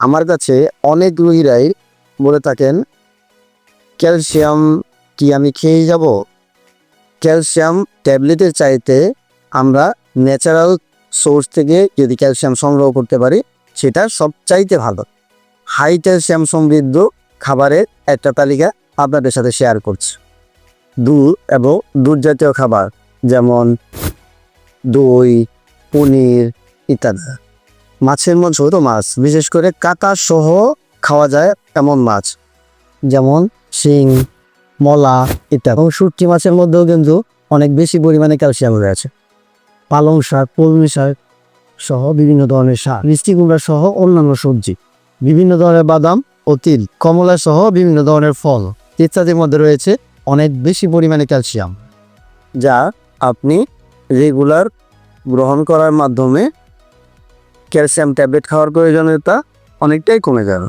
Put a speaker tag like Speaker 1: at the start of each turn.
Speaker 1: আমার কাছে অনেক রোগীরাই বলে থাকেন, ক্যালসিয়াম কি আমি খেয়ে যাব? ক্যালসিয়াম ট্যাবলেটের চাইতে আমরা ন্যাচারাল সোর্স থেকে যদি ক্যালসিয়াম সংগ্রহ করতে পারি, সেটা সবচাইতে ভালো। হাই ক্যালসিয়াম সমৃদ্ধ খাবারের একটা তালিকা আপনাদের সাথে শেয়ার করছি। দুধ এবং দুধ জাতীয় খাবার যেমন দই, পনির ইত্যাদি। মাছের মধ্যে ছোট মাছ, বিশেষ করে কাটা সহ খাওয়া যায় এমন মাছ। যেমন শিং, মলা ইত্যাদি। এবং শুটকি মাছের মধ্যেও কিন্তু অনেক বেশি পরিমাণে ক্যালসিয়াম রয়েছে। পালং শাক, কলমি শাক সহ বিভিন্ন ধরনের শাক, মিষ্টি কুমড়া সহ অন্যান্য সবজি, বিভিন্ন ধরনের বাদাম ও তিল, কমলা সহ বিভিন্ন ধরনের ফল ইত্যাদির মধ্যে রয়েছে অনেক বেশি পরিমাণে ক্যালসিয়াম, যা আপনি রেগুলার গ্রহণ করার মাধ্যমে ক্যালসিয়াম ট্যাবলেট খাওয়ার প্রয়োজনীয়তা অনেকটাই কমে যাবে।